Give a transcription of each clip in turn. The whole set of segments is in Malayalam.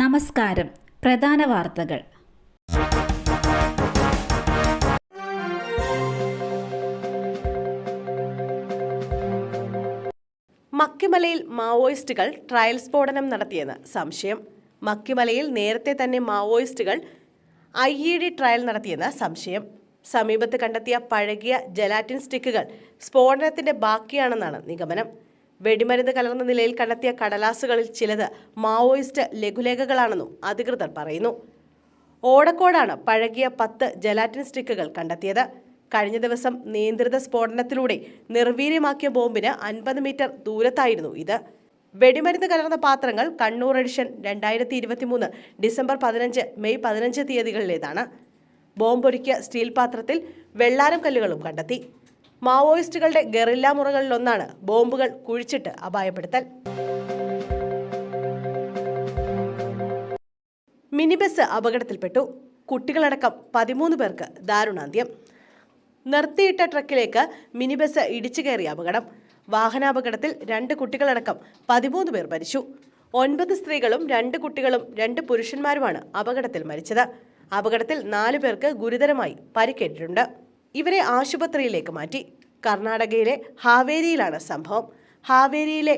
നമസ്കാരം. പ്രധാന വാർത്തകൾ. മക്കിമലയിൽ മാവോയിസ്റ്റുകൾ ട്രയൽ സ്ഫോടനം നടത്തിയെന്ന് സംശയം. മക്കിമലയിൽ നേരത്തെ തന്നെ മാവോയിസ്റ്റുകൾ ഐ ഇ ഡി ട്രയൽ നടത്തിയെന്ന് സംശയം. സമീപത്ത് കണ്ടെത്തിയ പഴകിയ ജലാറ്റിൻ സ്റ്റിക്കുകൾ സ്ഫോടനത്തിന്റെ ബാക്കിയാണെന്നാണ് നിഗമനം. വെടിമരുന്ന് കലർന്ന നിലയിൽ കണ്ടെത്തിയ കടലാസുകളിൽ ചിലത് മാവോയിസ്റ്റ് ലഘുലേഖകളാണെന്നും അധികൃതർ പറയുന്നു. ഓടക്കോടാണ് പഴകിയ പത്ത് ജലാറ്റിൻ സ്റ്റിക്കുകൾ കണ്ടെത്തിയത്. കഴിഞ്ഞ ദിവസം നിയന്ത്രിത സ്ഫോടനത്തിലൂടെ നിർവീര്യമാക്കിയ ബോംബിന് അൻപത് മീറ്റർ ദൂരത്തായിരുന്നു ഇത്. വെടിമരുന്ന് കലർന്ന പാത്രങ്ങൾ കണ്ണൂർ എഡിഷൻ രണ്ടായിരത്തി ഇരുപത്തി മൂന്ന് ഡിസംബർ പതിനഞ്ച് മെയ് പതിനഞ്ച് തീയതികളിലേതാണ്. ബോംബൊരുക്കിയ സ്റ്റീൽ പാത്രത്തിൽ വെള്ളാരം കല്ലുകളും കണ്ടെത്തി. മാവോയിസ്റ്റുകളുടെ ഗറില്ല മുറകളിലൊന്നാണ് ബോംബുകൾ കുഴിച്ചിട്ട് അപായപ്പെടുത്തൽ. Mini bus അപകടത്തിൽപ്പെട്ടു. കുട്ടികളടക്കം പതിമൂന്ന് പേർക്ക് ദാരുണാന്ത്യം. നിർത്തിയിട്ട ട്രക്കിലേക്ക് മിനി ബസ് ഇടിച്ചു കയറിയ അപകടം. വാഹനാപകടത്തിൽ രണ്ട് കുട്ടികളടക്കം പതിമൂന്ന് പേർ മരിച്ചു. ഒൻപത് സ്ത്രീകളും രണ്ട് കുട്ടികളും രണ്ട് പുരുഷന്മാരുമാണ് അപകടത്തിൽ മരിച്ചത്. അപകടത്തിൽ നാലു പേർക്ക് ഗുരുതരമായി പരിക്കേറ്റിട്ടുണ്ട്. ഇവരെ ആശുപത്രിയിലേക്ക് മാറ്റി. കർണാടകയിലെ ഹാവേരിയിലാണ് സംഭവം. ഹാവേരിയിലെ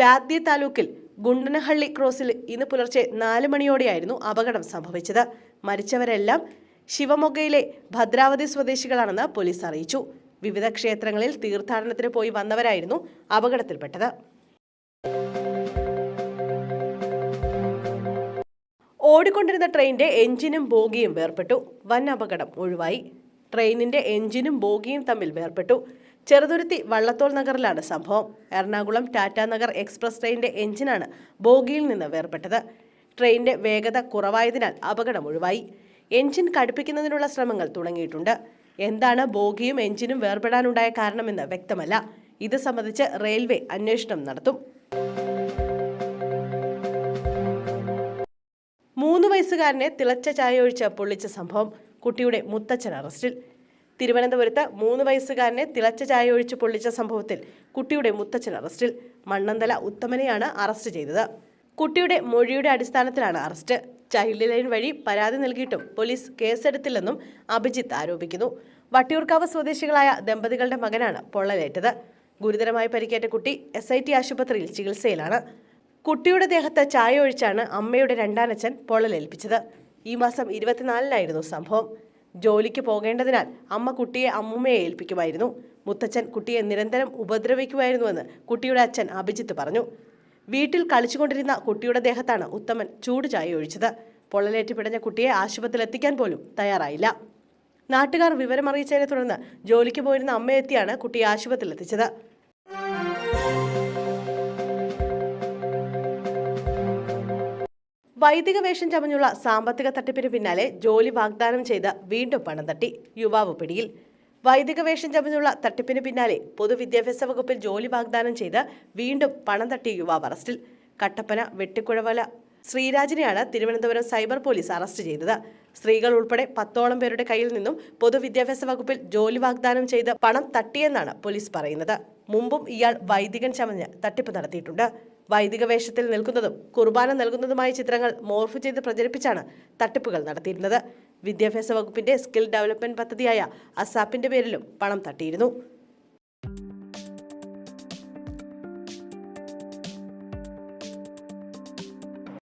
ബാദ്യ താലൂക്കിൽ ഗുണ്ടനഹള്ളി ക്രോസിൽ ഇന്ന് പുലർച്ചെ നാല് മണിയോടെയായിരുന്നു അപകടം സംഭവിച്ചത്. മരിച്ചവരെല്ലാം ശിവമൊഗ്ഗയിലെ ഭദ്രാവതി സ്വദേശികളാണെന്ന് പോലീസ് അറിയിച്ചു. വിവിധ ക്ഷേത്രങ്ങളിൽ തീർത്ഥാടനത്തിന് പോയി വന്നവരായിരുന്നു അപകടത്തിൽപ്പെട്ടത്. ഓടിക്കൊണ്ടിരുന്ന ട്രെയിനിന്റെ എഞ്ചിനും ബോഗിയും വേർപെട്ടു വൻ അപകടം ഒഴിവായി. ട്രെയിനിന്റെ എഞ്ചിനും ബോഗിയും തമ്മിൽ വേർപെട്ടു ചെറുതുരുത്തി വള്ളത്തോൾ നഗറിലാണ് സംഭവം. എറണാകുളം ടാറ്റാ നഗർ എക്സ്പ്രസ് ട്രെയിനിന്റെ എഞ്ചിനാണ് ബോഗിയിൽ നിന്ന് വേർപെട്ടത് ട്രെയിനിന്റെ വേഗത കുറവായതിനാൽ അപകടം ഒഴിവായി. എഞ്ചിൻ കടുപ്പിക്കുന്നതിനുള്ള ശ്രമങ്ങൾ തുടങ്ങിയിട്ടുണ്ട്. എന്താണ് ബോഗിയും എഞ്ചിനും വേർപെടാനുണ്ടായ കാരണമെന്ന് വ്യക്തമല്ല. ഇത് സംബന്ധിച്ച് റെയിൽവേ അന്വേഷണം നടത്തും. മൂന്ന് വയസ്സുകാരനെ തിളച്ച ചായ ഒഴിച്ച് പൊള്ളിച്ച സംഭവം. കുട്ടിയുടെ മുത്തച്ഛൻ അറസ്റ്റിൽ. തിരുവനന്തപുരത്ത് മൂന്ന് വയസ്സുകാരനെ തിളച്ച ചായ ഒഴിച്ച് പൊള്ളിച്ച സംഭവത്തിൽ കുട്ടിയുടെ മുത്തച്ഛൻ അറസ്റ്റിൽ. മണ്ണന്തല ഉത്തമനെയാണ് അറസ്റ്റ് ചെയ്തത്. കുട്ടിയുടെ മൊഴിയുടെ അടിസ്ഥാനത്തിലാണ് അറസ്റ്റ്. ചൈൽഡ് ലൈൻ വഴി പരാതി നൽകിയിട്ടും പോലീസ് കേസെടുത്തില്ലെന്നും അഭിജിത്ത് ആരോപിക്കുന്നു. വട്ടിയൂർക്കാവ് സ്വദേശികളായ ദമ്പതികളുടെ മകനാണ് പൊള്ളലേറ്റത്. ഗുരുതരമായി പരിക്കേറ്റ കുട്ടി എസ് ഐ ടി ആശുപത്രിയിൽ ചികിത്സയിലാണ്. കുട്ടിയുടെ ദേഹത്ത് ചായ ഒഴിച്ചാണ് അമ്മയുടെ രണ്ടാനച്ഛൻ പൊള്ളലേൽപ്പിച്ചത്. ഈ മാസം ഇരുപത്തിനാലിനായിരുന്നു സംഭവം. ജോലിക്ക് പോകേണ്ടതിനാൽ അമ്മ കുട്ടിയെ അമ്മുമ്മയെ ഏൽപ്പിക്കുമായിരുന്നു. മുത്തച്ഛൻ കുട്ടിയെ നിരന്തരം ഉപദ്രവിക്കുമായിരുന്നുവെന്ന് കുട്ടിയുടെ അച്ഛൻ അഭിജിത്ത് പറഞ്ഞു. വീട്ടിൽ കളിച്ചുകൊണ്ടിരുന്ന കുട്ടിയുടെ ദേഹത്താണ് ഉത്തമൻ ചൂട് ചായ ഒഴിച്ചത്. പൊള്ളലേറ്റ് പിടഞ്ഞ കുട്ടിയെ ആശുപത്രിയിൽ എത്തിക്കാൻ പോലും തയ്യാറായില്ല. നാട്ടുകാർ വിവരമറിയിച്ചതിനെ തുടർന്ന് ജോലിക്ക് പോയിരുന്ന അമ്മയെത്തിയാണ് കുട്ടിയെ ആശുപത്രിയിൽ എത്തിച്ചത് വൈദിക വേഷം ചമഞ്ഞുള്ള സാമ്പത്തിക തട്ടിപ്പിന് പിന്നാലെ ജോലി വാഗ്ദാനം ചെയ്ത് വീണ്ടും പണം തട്ടി യുവാവ് പിടിയിൽ. വൈദിക വേഷം ചമഞ്ഞുള്ള തട്ടിപ്പിന് പിന്നാലെ പൊതുവിദ്യാഭ്യാസ വകുപ്പിൽ ജോലി വാഗ്ദാനം ചെയ്ത് വീണ്ടും പണം തട്ടിയ യുവാവ് അറസ്റ്റിൽ. കട്ടപ്പന വെട്ടിക്കുഴവല ശ്രീരാജിനെയാണ് തിരുവനന്തപുരം സൈബർ പോലീസ് അറസ്റ്റ് ചെയ്തത്. സ്ത്രീകൾ ഉൾപ്പെടെ പത്തോളം പേരുടെ കയ്യിൽ നിന്നും പൊതുവിദ്യാഭ്യാസ വകുപ്പിൽ ജോലി വാഗ്ദാനം ചെയ്ത് പണം തട്ടിയെന്നാണ് പോലീസ് പറയുന്നത്. മുമ്പും ഇയാൾ വൈദികൻ ചമഞ്ഞ് തട്ടിപ്പ് നടത്തിയിട്ടുണ്ട്. വൈദിക വേഷത്തിൽ നിൽക്കുന്നതും കുർബാന നൽകുന്നതുമായ ചിത്രങ്ങൾ മോർഫ് ചെയ്ത് പ്രചരിപ്പിച്ചാണ് തട്ടിപ്പുകൾ നടത്തിയിരുന്നത്. വിദ്യാഭ്യാസ വകുപ്പിന്റെ സ്കിൽ ഡെവലപ്മെന്റ് പദ്ധതിയായ അസാപ്പിന്റെ പേരിലും പണം തട്ടിയിരുന്നു.